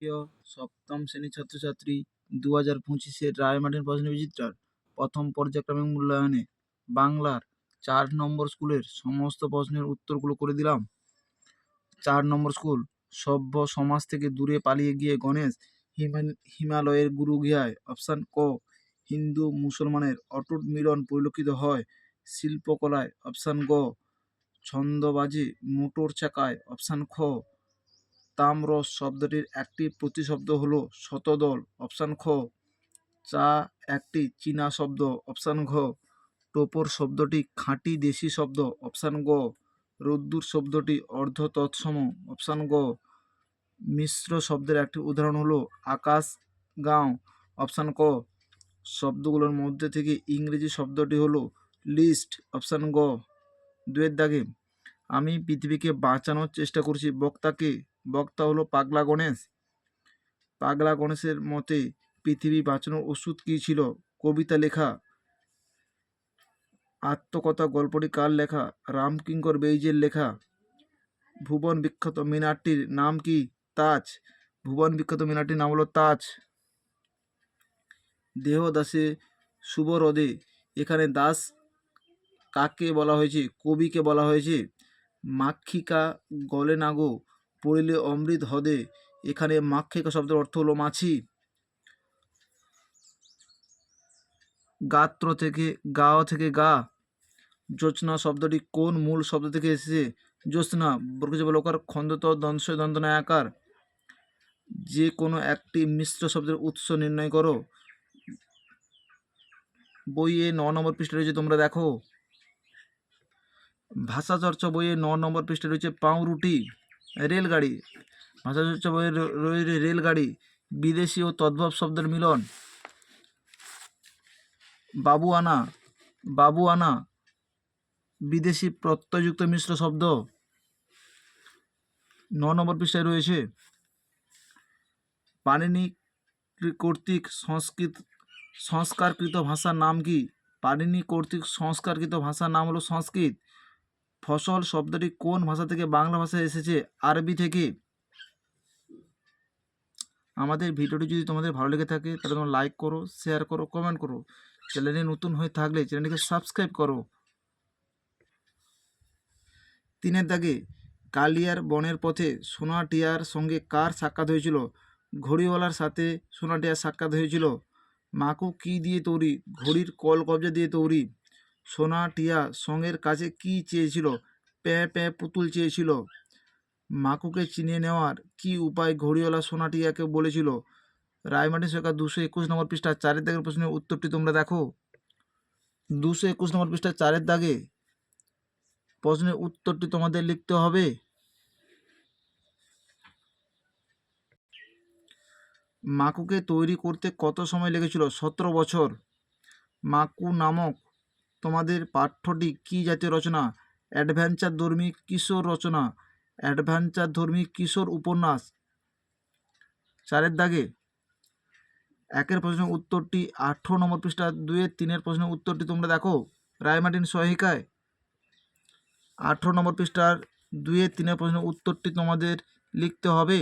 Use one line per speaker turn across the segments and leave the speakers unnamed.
প্রিয় সপ্তম শ্রেণির ছাত্রছাত্রী দু হাজার পঁচিশের রায়মার্টিন প্রশ্ন বিচিত্রার প্রথম পর্যায়ক্রমিক মূল্যায়নে বাংলার চার নম্বর স্কুলের সমস্ত প্রশ্নের উত্তরগুলো করে দিলাম। চার নম্বর স্কুল সভ্য সমাজ থেকে দূরে পালিয়ে গিয়ে গণেশ হিমাল- হিমালয়ের গুরু গিয়ায় অপশান ক, হিন্দু মুসলমানের অটুট মিলন পরিলক্ষিত হয়। শিল্পকলায় অপশান গ, ছন্দবাজি মোটর চাকায় অপশান খ তামরস শব্দটির একটি প্রতিশব্দ হলো শতদল, অপশান খ। চা একটি চীনা শব্দ, অপশান ঘ। টোপর শব্দটি খাঁটি দেশি শব্দ, অপশান গ। রোদ্দুর শব্দটি অর্ধ তৎসম অপশান গ। মিশ্র শব্দের একটি উদাহরণ হলো আকাশ, গাঁও, অপশান ক। শব্দগুলোর মধ্যে থেকে ইংরেজি শব্দটি হলো লিস্ট, অপশান গ। দুয়ের দাগে, আমি পৃথিবীকে বাঁচানোর চেষ্টা করছি বক্তাকে বক্তা হলো পাগলা গণেশ। পাগলা গণেশের মতে পৃথিবী বাঁচানোর ওষুধ কী ছিল? কবিতা লেখা, আত্মকথা, গল্পটি কার লেখা? রামকিঙ্কর বেইজের লেখা। ভুবন বিখ্যাত মিনারটির নাম কি? তাজ। ভুবন বিখ্যাত মিনারটির নাম হলো তাজ। দেহদাসে শুভরদে এখানে দাস কাকে বলা হয়েছে? কবিকে বলা হয়েছে? মাক্ষিকা গলে নাগো পড়িলে অমৃত হদে। এখানে মাক্ষিকা শব্দের অর্থ হলো মাছি। গাত্র থেকে গা থেকে গা। জ্যোৎস্না শব্দটি কোন মূল শব্দ থেকে এসেছে? জ্যোৎস্না বর্গজ বলকার খন্দত দংশ দন্তনায় আকার যে কোনো একটি মিশ্র শব্দের উৎস নির্ণয় করো। বইয়ে ন নম্বর পৃষ্ঠা রয়েছে, তোমরা দেখো। ভাষা চর্চা বইয়ে ন নম্বর পৃষ্ঠা রয়েছে, পাউরুটি। রেলগাড়ি। ভাষা চর্চা রয়েছে রেলগাড়ি। বিদেশি ও তদ্ভব শব্দের মিলন। বাবু আনা বাবু আনা। বিদেশি প্রত্যয়যুক্ত মিশ্র শব্দ। ন নম্বর পৃষ্ঠায় রয়েছে পাণিনি কর্তৃক সংস্কৃত, সংস্কারকৃত ভাষার নাম কি? পাণিনি কর্তৃক সংস্কারকৃত ভাষার নাম হলো সংস্কৃত। ফসল শব্দটি কোন ভাষা থেকে বাংলা ভাষায় এসেছে? আরবি থেকে। আমাদের ভিডিওটি যদি তোমাদের ভালো লেগে থাকে, তাহলে তোমরা লাইক করো শেয়ার করো কমেন্ট করো। চ্যানেলে নতুন হয়ে থাকলে চ্যানেলটিকে সাবস্ক্রাইব করো। তিনের দাগে, কালিয়ার বনের পথে সোনাটিয়ার সঙ্গে কার সাক্ষাৎ হয়েছিল? ঘড়িওয়ালার সাথে সোনাটিয়ার সাক্ষাৎ হয়েছিল। মাকু কি দিয়ে তৈরি? ঘড়ির কল কবজা দিয়ে তৈরি। সোনাটিয়া সঙ্গের কাছে কি চেয়েছিল? প্যাঁ প্যাঁ পুতুল চেয়েছিল। মাকুকে চিনিয়ে নেওয়ার কি উপায় ঘড়িওয়ালা সোনাটিয়াকে বলেছিল? রায়মার্টিন সরকার দুশো একুশ নম্বর পৃষ্ঠা চারের দাগের প্রশ্নের উত্তরটি তোমরা দেখো। দুশো একুশ নম্বর পৃষ্ঠা চারের দাগে প্রশ্নের উত্তরটি তোমাদের লিখতে হবে। মাকুকে তৈরি করতে কত সময় লেগেছিল? সতেরো বছর। মাকু নামক তোমাদের পাঠ্যটি কি জাতীয় রচনা? অ্যাডভেঞ্চার ধর্মী কিশোর রচনা। অ্যাডভেঞ্চার ধর্মী কিশোর উপন্যাস। চারের দাগে। একের প্রশ্নের উত্তরটি আঠেরো নম্বর পৃষ্ঠা দুয়ের তিনের প্রশ্নের উত্তরটি তোমরা দেখো। রায়মার্টিন সহায়িকায় আঠেরো নম্বর পৃষ্ঠার দুয়ের তিনের প্রশ্নের উত্তরটি তোমাদের লিখতে হবে।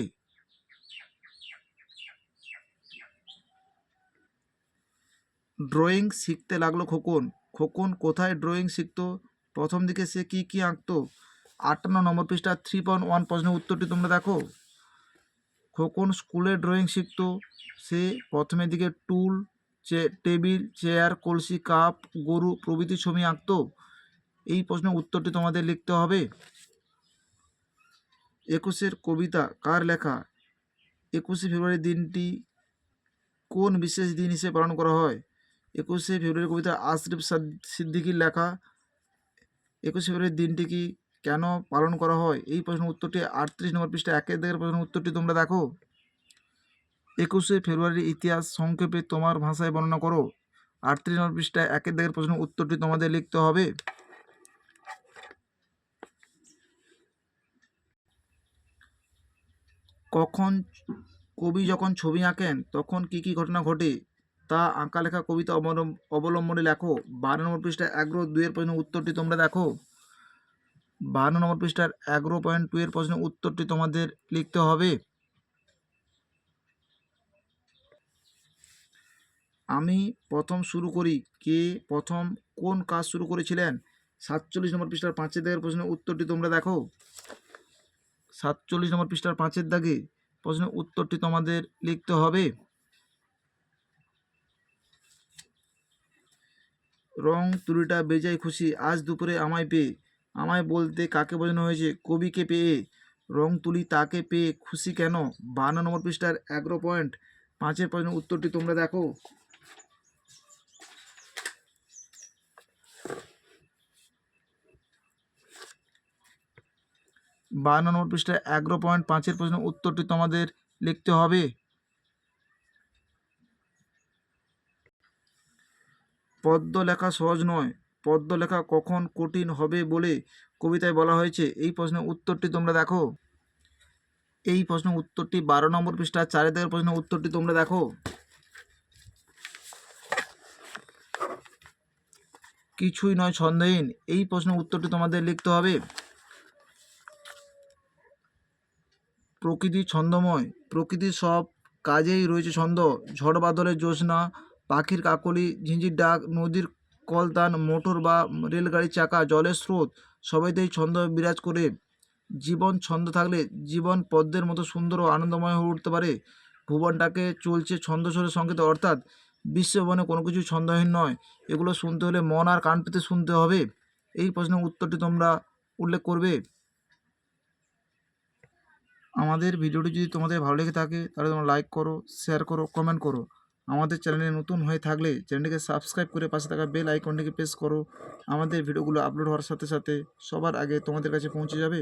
ড্রয়িং শিখতে লাগল খোকন। খোকন কোথায় ড্রয়িং শিখতো? প্রথম দিকে সে কি কি আঁকতো? আটান্ন নম্বর পৃষ্ঠা থ্রি পয়েন্ট ওয়ান প্রশ্নের উত্তরটি তোমরা দেখো। খোকন স্কুলে ড্রয়িং শিখতো। সে প্রথমের দিকে টুল, চে, টেবিল, চেয়ার, কলসি, কাপ, গরু, প্রভৃতি ছবি আঁকতো। এই প্রশ্নের উত্তরটি তোমাদের লিখতে হবে। একুশের কবিতা কার লেখা? একুশে ফেব্রুয়ারি দিনটি কোন বিশেষ দিন হিসেবে পালন করা হয়? একুশে ফেব্রুয়ারি কবিতা আশরিফ সিদ্দিকির লেখা। একুশে ফেব্রুয়ারি দিনটি কি কেন পালন করা হয়? এই প্রশ্নের উত্তরটি আটত্রিশ নম্বর পৃষ্ঠা একের দিকের প্রশ্নের উত্তরটি তোমরা দেখো। একুশে ফেব্রুয়ারির ইতিহাস সংক্ষেপে তোমার ভাষায় বর্ণনা করো। আটত্রিশ নম্বর পৃষ্ঠায় একের দিকের প্রশ্নের উত্তরটি তোমাদের লিখতে হবে। কখন কবি যখন ছবি আঁকেন, তখন কি কি ঘটনা ঘটে? তা আঁকা লেখা কবিতা অবলম্বনে লেখো। বারো নম্বর পৃষ্ঠা এগারো দুইয়ের প্রশ্ন উত্তরটি তোমরা দেখো। বারো নম্বর পৃষ্ঠার এগারো পয়েন্ট টু এর প্রশ্নের উত্তরটি তোমাদের লিখতে হবে। আমি প্রথম শুরু করি। কে প্রথম কোন কাজ শুরু করেছিলেন? সাতচল্লিশ নম্বর পৃষ্ঠার পাঁচের দাগের প্রশ্নের উত্তরটি তোমরা দেখো। সাতচল্লিশ নম্বর পৃষ্ঠার পাঁচের দাগে প্রশ্নের উত্তরটি তোমাদের লিখতে হবে। রং তুলিটা বেজায় খুশি, আজ দুপুরে আমায় পেয়ে। আমায় বলতে কাকে বোঝানো হয়েছে? কবিকে পেয়ে? রং তুলি তাকে পেয়ে খুশি কেন? বান্ন নম্বর পৃষ্ঠার এগারো পয়েন্ট। পাঁচের প্রশ্নের উত্তরটি তোমরা দেখো। বান্ন নম্বর পৃষ্ঠায় এগারো পয়েন্ট, পাঁচের প্রশ্নের উত্তরটি তোমাদের লিখতে হবে। পদ্য লেখা সহজ নয়। পদ্য লেখা কখন কঠিন হবে বলে কবিতায় বলা হয়েছে? এই প্রশ্নের উত্তরটি তোমরা দেখো। এই প্রশ্নের উত্তরটি বারো নম্বর পৃষ্ঠা চারের দাগের প্রশ্নের উত্তরটি তোমরা দেখো। কিছুই নয় ছন্দহীন। এই প্রশ্নের উত্তরটি তোমাদের লিখতে হবে। প্রকৃতি ছন্দময়। প্রকৃতির সব কাজেই রয়েছে ছন্দ। ঝড়, বাদলের জ্যোৎস্না পাখির কাকলি, ঝিঁঝির ডাক, নদীর কলতান, মোটর বা রেলগাড়ির চাকা, জলের স্রোত, সবাইতেই ছন্দ বিরাজ করে। জীবন ছন্দ থাকলে জীবন পদ্মের মতো সুন্দর ও আনন্দময় হয়ে উঠতে পারে। ভুবনটাকে চলছে ছন্দস্বরের সংকেত অর্থাৎ বিশ্বভবনে কোনো কিছু ছন্দহীন নয়। এগুলো শুনতে হলে মন আর কান পেতে শুনতে হবে। এই প্রশ্নের উত্তরটি তোমরা উল্লেখ করবে। আমাদের ভিডিওটি যদি তোমাদের ভালো লেগে থাকে, তাহলে তোমরা লাইক করো শেয়ার করো কমেন্ট করো। আমাদের চ্যানেলে নতুন হয়ে থাকলে চ্যানেলটিকে সাবস্ক্রাইব করে পাশে থাকা বেল আইকনটিকে প্রেস করো। আমাদের ভিডিওগুলো আপলোড হওয়ার সাথে সাথে সবার আগে তোমাদের কাছে পৌঁছে যাবে।